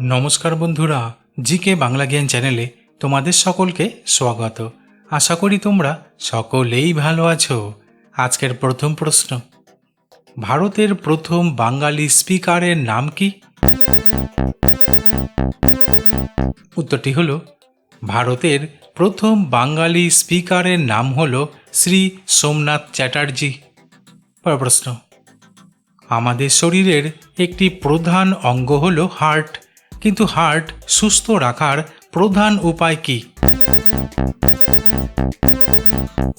নমস্কার বন্ধুরা, জিকে বাংলা জ্ঞান চ্যানেলে তোমাদের সকলকে স্বাগত। আশা করি তোমরা সকলেই ভালো আছো। আজকের প্রথম প্রশ্ন, ভারতের প্রথম বাঙালি স্পিকারের নাম কি? উত্তরটি হল, ভারতের প্রথম বাঙালি স্পিকারের নাম হল শ্রী সোমনাথ চ্যাটার্জি। প্রশ্ন, আমাদের শরীরের একটি প্রধান অঙ্গ হল হার্ট। কিন্তু হার্ট সুস্থ রাখার প্রধান উপায় কি?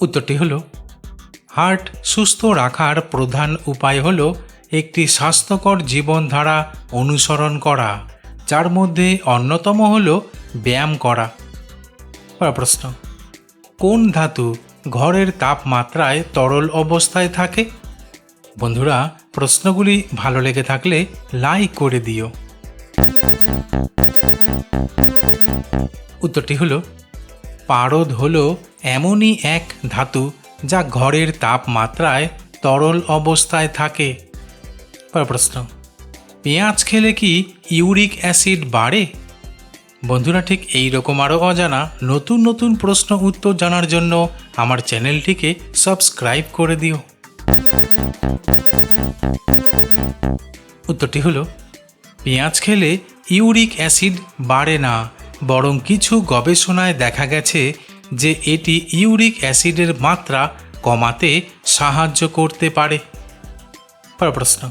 উত্তরটি হল, হার্ট সুস্থ রাখার প্রধান উপায় হল একটি স্বাস্থ্যকর জীবনধারা অনুসরণ করা, যার মধ্যে অন্যতম হল ব্যায়াম করা। প্রশ্ন, কোন ধাতু ঘরের তাপমাত্রায় তরল অবস্থায় থাকে? বন্ধুরা, প্রশ্নগুলি ভালো লেগে থাকলে লাইক করে দিও। উত্তরটি হলো, পারদ হলো এমনই এক ধাতু যা ঘরের তাপমাত্রায় তরল অবস্থায় থাকে। প্রশ্ন, পেঁয়াজ খেলে কি ইউরিক অ্যাসিড বাড়ে? বন্ধুরা, ঠিক এই রকম আরও অজানা নতুন নতুন প্রশ্ন উত্তর জানার জন্য আমার চ্যানেলটিকে সাবস্ক্রাইব করে দিও। উত্তরটি হলো পেঁয়াজ খেলে ইউরিক অ্যাসিড বাড়ে না, বরং কিছু গবেষণায় দেখা গেছে যে এটি ইউরিক অ্যাসিডের মাত্রা কমাতে সাহায্য করতে পারে। প্রশ্ন।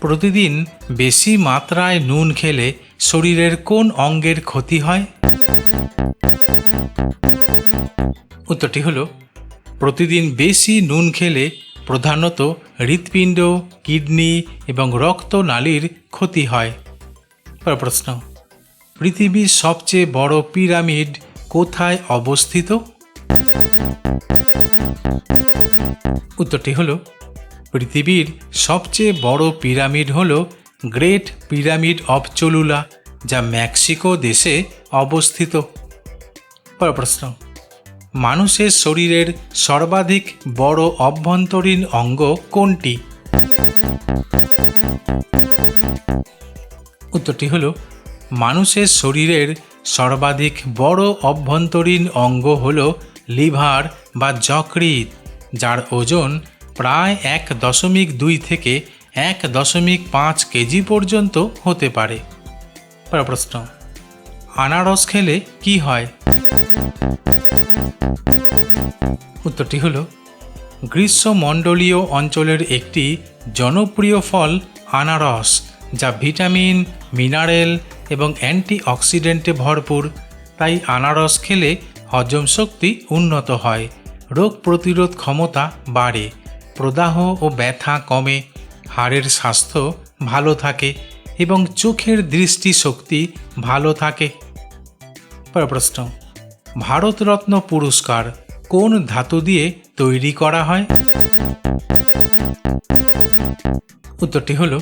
প্রতিদিন বেশি মাত্রায় নুন খেলে শরীরের কোন অঙ্গের ক্ষতি হয়? উত্তরটি হলো, প্রতিদিন বেশি নুন খেলে প্রধানত হৃৎপিণ্ড, কিডনি এবং রক্তনালীর ক্ষতি হয়। প্রশ্ন, পৃথিবীর সবচেয়ে বড় পিরামিড কোথায় অবস্থিত? উত্তরটি হলো, পৃথিবীর সবচেয়ে বড় পিরামিড হল গ্রেট পিরামিড অফ চলুলা, যা মেক্সিকো দেশে অবস্থিত। প্রশ্ন মানুষের শরীরের সর্বাধিক বড় অভ্যন্তরীণ অঙ্গ কোনটি? উত্তরটি হল, মানুষের শরীরের সর্বাধিক বড় অভ্যন্তরীণ অঙ্গ হল লিভার বা যকৃৎ, যার ওজন প্রায় এক দশমিক দুই থেকে এক দশমিক পাঁচ কেজি পর্যন্ত হতে পারে। প্রশ্ন আনারস খেলে কি হয়? উত্তরটি হল, গ্রীষ্মমণ্ডলীয় অঞ্চলের একটি জনপ্রিয় ফল আনারস, যা ভিটামিন, মিনারেল এবং অ্যান্টিঅক্সিডেন্টে ভরপুর। তাই আনারস খেলে হজম শক্তি উন্নত হয়, রোগ প্রতিরোধ ক্ষমতা বাড়ে, প্রদাহ ও ব্যথা কমে, হাড়ের স্বাস্থ্য ভালো থাকে এবং চোখের দৃষ্টিশক্তি ভালো থাকে। প্রশ্ন ভারতরত্ন পুরস্কার কোন ধাতু দিয়ে তৈরি করা হয়? উত্তরটি হল,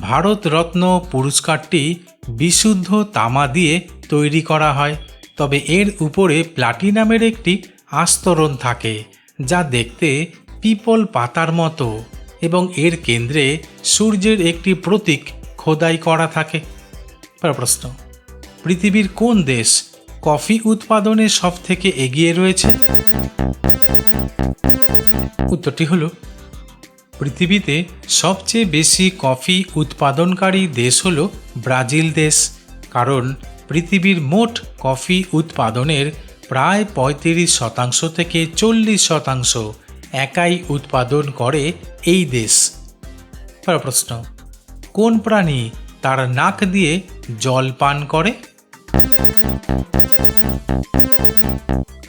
ভারতরত্ন পুরস্কারটি বিশুদ্ধ তামা দিয়ে তৈরি করা হয়, তবে এর উপরে প্লাটিনামের একটি আস্তরণ থাকে, যা দেখতে পিপল পাতার মতো, এবং এর কেন্দ্রে সূর্যের একটি প্রতীক খোদাই করা থাকে। প্রশ্ন পৃথিবীর কোন দেশ কফি উৎপাদনে সব থেকে এগিয়ে রয়েছে? উত্তরটি হল, পৃথিবীতে সবচেয়ে বেশি কফি উৎপাদনকারী দেশ হল ব্রাজিল দেশ, কারণ পৃথিবীর মোট কফি উৎপাদনের প্রায় পঁয়ত্রিশ শতাংশ থেকে চল্লিশ শতাংশ একাই উৎপাদন করে এই দেশ। প্রশ্ন, কোন প্রাণী তার নাক দিয়ে জল পান করে?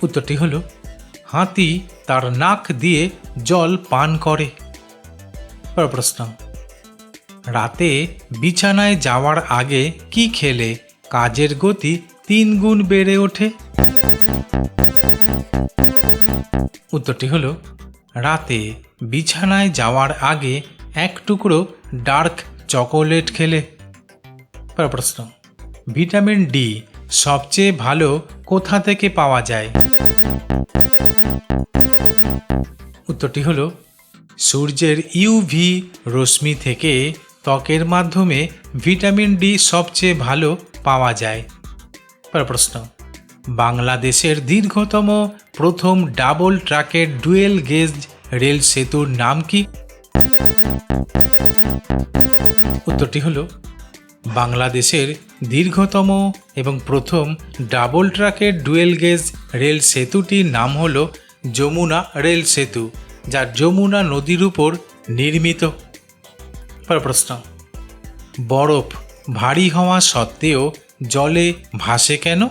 উত্তরটি হল, হাতি তার নাক দিয়ে জল পান করে। প্রশ্ন, রাতে বিছানায় যাওয়ার আগে কি খেলে কাজের গতি তিন গুণ বেড়ে ওঠে? উত্তরটি হল, রাতে বিছানায় যাওয়ার আগে এক টুকরো ডার্ক চকোলেট খেলে। প্রশ্ন, ভিটামিন ডি সবচেয়ে ভালো কোথা থেকে পাওয়া যায়? উত্তরটি হলো, সূর্যের ইউভি রশ্মি থেকে ত্বকের মাধ্যমে ভিটামিন ডি সবচেয়ে ভালো পাওয়া যায়। প্রশ্ন, বাংলাদেশের দীর্ঘতম প্রথম ডাবল ট্র্যাকের ডুয়েল গেজ রেল সেতুর নাম কি? উত্তরটি হলো বাংলাদেশের দীর্ঘতম এবং প্রথম ডাবল ট্র্যাকের ডুয়েল গেজ রেল সেতুটির নাম হল যমুনা রেল সেতু যা যমুনা নদীর উপর নির্মিত। প্রশ্ন, বরফ ভারী হওয়া সত্ত্বেও জলে ভাসে কেন?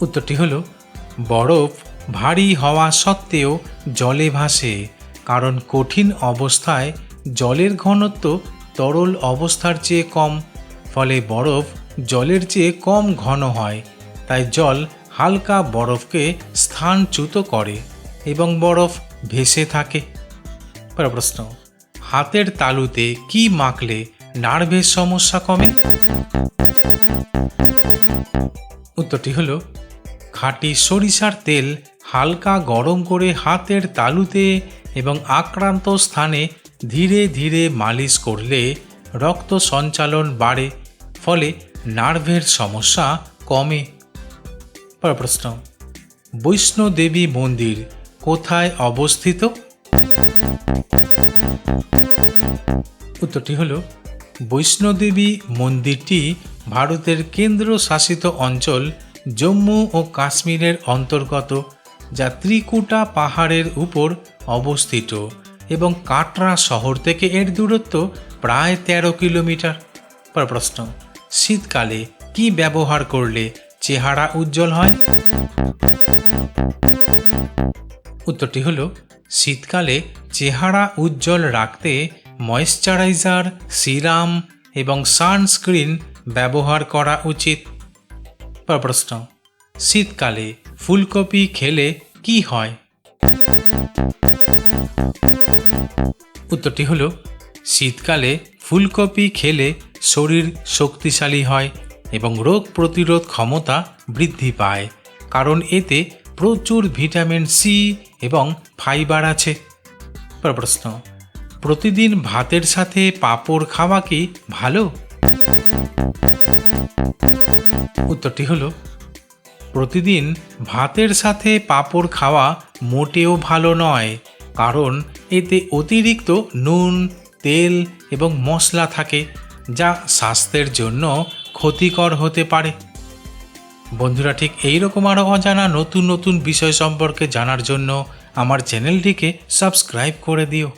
উত্তরটি হল, বরফ ভারী হওয়া সত্ত্বেও জলে ভাসে, কারণ কঠিন অবস্থায় জলের ঘনত্ব তরল অবস্থার চেয়ে কম, ফলে বরফ জলের চেয়ে কম ঘন হয়, তাই জল হালকা বরফকে স্থানচ্যুত করে এবং বরফ ভেসে থাকে। প্রশ্ন, হাতের তালুতে কি মাখলে নার্ভের সমস্যা কমে? উত্তরটি হলো, খাঁটি সরিষার তেল হালকা গরম করে হাতের তালুতে এবং আক্রান্ত স্থানে ধীরে ধীরে মালিশ করলে রক্ত সঞ্চালন বাড়ে, ফলে নার্ভের সমস্যা কমে। প্রশ্ন বৈষ্ণোদেবী মন্দির কোথায় অবস্থিত? উত্তরটি হল বৈষ্ণোদেবী মন্দিরটি ভারতের কেন্দ্রশাসিত অঞ্চল জম্মু ও কাশ্মীরের অন্তর্গত, যা ত্রিকুটা পাহাড়ের উপর অবস্থিত। এবং কাটরা শহর থেকে এর দূরত্ব প্রায় তেরো কিলোমিটার। পর প্রশ্ন, শীতকালে কি ব্যবহার করলে চেহারা উজ্জ্বল হয়? উত্তরটি হলো, শীতকালে চেহারা উজ্জ্বল রাখতে ময়েশ্চারাইজার, সিরাম এবং সানস্ক্রিন ব্যবহার করা উচিত। পর প্রশ্ন, শীতকালে ফুলকপি খেলে কি হয়? উত্তরটি হলো, শীতকালে ফুলকপি খেলে শরীর শক্তিশালী হয় এবং রোগ প্রতিরোধ ক্ষমতা বৃদ্ধি পায়। কারণ এতে প্রচুর ভিটামিন সি এবং ফাইবার আছে। প্রশ্ন, প্রতিদিন ভাতের সাথে পাঁপড় খাওয়া কি ভালো? উত্তরটি হলো প্রতিদিন ভাতের সাথে পাঁপড় খাওয়া মোটেও ভালো নয়, কারণ এতে অতিরিক্ত নুন, তেল এবং মশলা থাকে, যা স্বাস্থ্যের জন্য ক্ষতিকর হতে পারে। বন্ধুরা, ঠিক এই রকম আরও অজানা নতুন নতুন বিষয় সম্পর্কে জানার জন্য আমার চ্যানেলটিকে সাবস্ক্রাইব করে দিও।